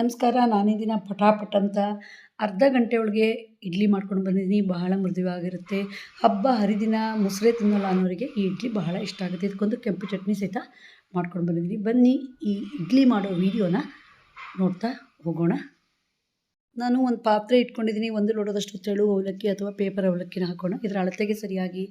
ನಮಸ್ಕಾರ ನಾನು ದಿನ ಪಟಾಪಟ್ ಅಂತ ಅರ್ಧ ಗಂಟೆ ಒಳಗೆ ಇಡ್ಲಿ ಮಾಡ್ಕೊಂಡು ಬಂದಿದ್ದೀನಿ. ಬಹಳ ಮೃದುವಾಗಿರುತ್ತೆ. ಹಬ್ಬ, ಹರಿದಿನ, ಮೊಸರೆ ತಿನ್ನಲ್ಲ ಅನ್ನೋರಿಗೆ ಈ ಇಡ್ಲಿ ಬಹಳ ಇಷ್ಟ ಆಗುತ್ತೆ. ಇದಕ್ಕೊಂದು ಕೆಂಪು ಚಟ್ನಿ ಸಹಿತ ಮಾಡ್ಕೊಂಡು ಬಂದಿದ್ದೀನಿ. ಬನ್ನಿ, ಈ ಇಡ್ಲಿ ಮಾಡೋ ವೀಡಿಯೋನ ನೋಡ್ತಾ ಹೋಗೋಣ. ನಾನು ಒಂದು ಪಾತ್ರೆ ಇಟ್ಕೊಂಡಿದ್ದೀನಿ, ಒಂದು ಲೋಟದಷ್ಟು ತೆಳು ಅವಲಕ್ಕಿ ಅಥವಾ ಪೇಪರ್ ಅವಲಕ್ಕಿನ ಹಾಕೋಣ. ಇದರ ಅಳತೆಗೆ ಸರಿಯಾಗಿ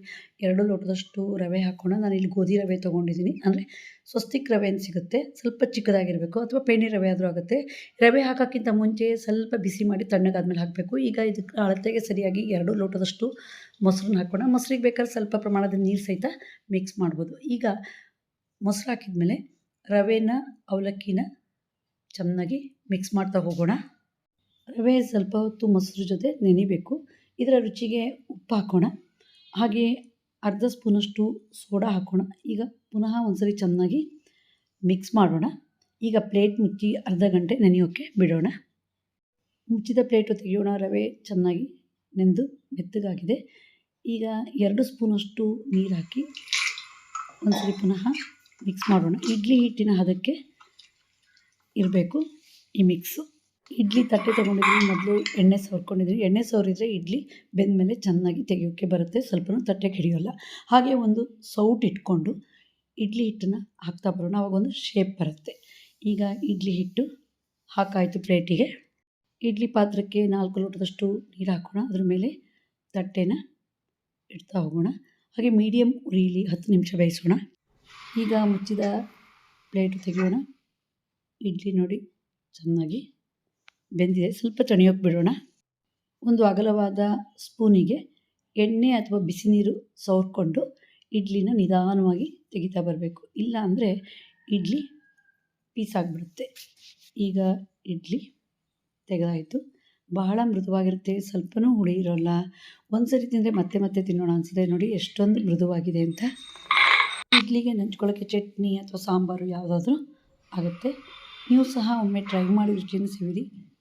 ಎರಡು ಲೋಟದಷ್ಟು ರವೆ ಹಾಕೋಣ. ನಾನು ಇಲ್ಲಿ ಗೋಧಿ ರವೆ ತೊಗೊಂಡಿದ್ದೀನಿ. ಅಂದರೆ ಸ್ವಸ್ತಿಕ್ ರವೆ ಅಂತ ಸಿಗುತ್ತೆ. ಸ್ವಲ್ಪ ಚಿಕ್ಕದಾಗಿರಬೇಕು ಅಥವಾ ಪೇಣಿ ರವೆ ಆದರೂ ಆಗುತ್ತೆ. ರವೆ ಹಾಕೋಕ್ಕಿಂತ ಮುಂಚೆ ಸ್ವಲ್ಪ ಬಿಸಿ ಮಾಡಿ ತಣ್ಣಗಾದ್ಮೇಲೆ ಹಾಕಬೇಕು. ಈಗ ಇದಕ್ಕೆ ಅಳತೆಗೆ ಸರಿಯಾಗಿ ಎರಡು ಲೋಟದಷ್ಟು ಮೊಸರನ್ನ ಹಾಕೋಣ. ಮೊಸರಿಗೆ ಬೇಕಾದ್ರೆ ಸ್ವಲ್ಪ ಪ್ರಮಾಣದ ನೀರು ಸಹಿತ ಮಿಕ್ಸ್ ಮಾಡ್ಬೋದು. ಈಗ ಮೊಸರು ಹಾಕಿದ್ಮೇಲೆ ರವೆನ ಅವಲಕ್ಕಿನ ಚೆನ್ನಾಗಿ ಮಿಕ್ಸ್ ಮಾಡ್ತಾ ಹೋಗೋಣ. ರವೆ ಸ್ವಲ್ಪ ಹೊತ್ತು ಮೊಸರು ಜೊತೆ ನೆನಿಬೇಕು. ಇದರ ರುಚಿಗೆ ಉಪ್ಪು ಹಾಕೋಣ. ಹಾಗೆ ಅರ್ಧ ಸ್ಪೂನಷ್ಟು ಸೋಡಾ ಹಾಕೋಣ. ಈಗ ಪುನಃ ಒಂದ್ಸರಿ ಚೆನ್ನಾಗಿ ಮಿಕ್ಸ್ ಮಾಡೋಣ. ಈಗ ಪ್ಲೇಟ್ ಮುಚ್ಚಿ ಅರ್ಧ ಗಂಟೆ ನೆನೆಯೋಕ್ಕೆ ಬಿಡೋಣ. ಮುಚ್ಚಿದ ಪ್ಲೇಟು ತೆಗೆಯೋಣ. ರವೆ ಚೆನ್ನಾಗಿ ನೆಂದು ಮೆತ್ತಗಾಗಿದೆ. ಈಗ ಎರಡು ಸ್ಪೂನಷ್ಟು ನೀರು ಹಾಕಿ ಒಂದ್ಸರಿ ಪುನಃ ಮಿಕ್ಸ್ ಮಾಡೋಣ. ಇಡ್ಲಿ ಹಿಟ್ಟಿನ ಹದಕ್ಕೆ ಇರಬೇಕು ಈ ಮಿಕ್ಸು ಇಡ್ಲಿ ತಟ್ಟೆ ತೊಗೊಂಡಿದ್ದೀನಿ. ಮೊದಲು ಎಣ್ಣೆ ಸೋರ್ಕೊಂಡಿದ್ದೀನಿ ಎಣ್ಣೆ ಸೋರಿದರೆ ಇಡ್ಲಿ ಬೆಂದಮೇಲೆ ಚೆನ್ನಾಗಿ ತೆಗೆಯೋಕ್ಕೆ ಬರುತ್ತೆ. ಸ್ವಲ್ಪನೂ ತಟ್ಟೆಗೆ ಹಿಡಿಯೋಲ್ಲ ಹಾಗೆ ಒಂದು ಸೌಟ್ ಇಟ್ಕೊಂಡು ಇಡ್ಲಿ ಹಿಟ್ಟನ್ನು ಹಾಕ್ತಾ ಬರೋಣ. ಆವಾಗ ಒಂದು ಶೇಪ್ ಬರುತ್ತೆ. ಈಗ ಇಡ್ಲಿ ಹಿಟ್ಟು ಹಾಕಾಯಿತು ಪ್ಲೇಟಿಗೆ. ಇಡ್ಲಿ ಪಾತ್ರಕ್ಕೆ ನಾಲ್ಕು ಲೋಟದಷ್ಟು ನೀರು ಹಾಕೋಣ. ಅದ್ರ ಮೇಲೆ ತಟ್ಟೆನ ಇಡ್ತಾ ಹೋಗೋಣ. ಹಾಗೆ ಮೀಡಿಯಮ್ ಉರಿಲಿ ಹತ್ತು ನಿಮಿಷ ಬೇಯಿಸೋಣ. ಈಗ ಮುಚ್ಚಿದ ಪ್ಲೇಟು ತೆಗೆಯೋಣ. ಇಡ್ಲಿ ನೋಡಿ ಚೆನ್ನಾಗಿ ಬೆಂದಿದೆ. ಸ್ವಲ್ಪ ತಣಿಯೋಕೆ ಬಿಡೋಣ. ಒಂದು ಅಗಲವಾದ ಸ್ಪೂನಿಗೆ ಎಣ್ಣೆ ಅಥವಾ ಬಿಸಿ ನೀರು ಸವರ್ಕೊಂಡು ಇಡ್ಲಿನ ನಿಧಾನವಾಗಿ ತೆಗಿತಾ ಬರಬೇಕು. ಇಲ್ಲ ಅಂದರೆ ಇಡ್ಲಿ ಪೀಸ್ ಆಗಿಬಿಡುತ್ತೆ. ಈಗ ಇಡ್ಲಿ ತೆಗೆದಾಯಿತು. ಬಹಳ ಮೃದುವಾಗಿರುತ್ತೆ. ಸ್ವಲ್ಪನೂ ಹುಳಿ ಇರೋಲ್ಲ. ಒಂದು ಸರಿ ತಿಂದರೆ ಮತ್ತೆ ಮತ್ತೆ ತಿನ್ನೋಣ ಅನಿಸುತ್ತೆ. ನೋಡಿ ಎಷ್ಟೊಂದು ಮೃದುವಾಗಿದೆ ಅಂತ. ಇಡ್ಲಿಗೆ ನಂಚ್ಕೊಳ್ಳೋಕ್ಕೆ ಚಟ್ನಿ ಅಥವಾ ಸಾಂಬಾರು ಯಾವುದಾದ್ರೂ ಆಗುತ್ತೆ. ನೀವು ಸಹ ಒಮ್ಮೆ ಟ್ರೈ ಮಾಡಿ ರುಚಿಯನ್ನು ಸಿವಿರಿ.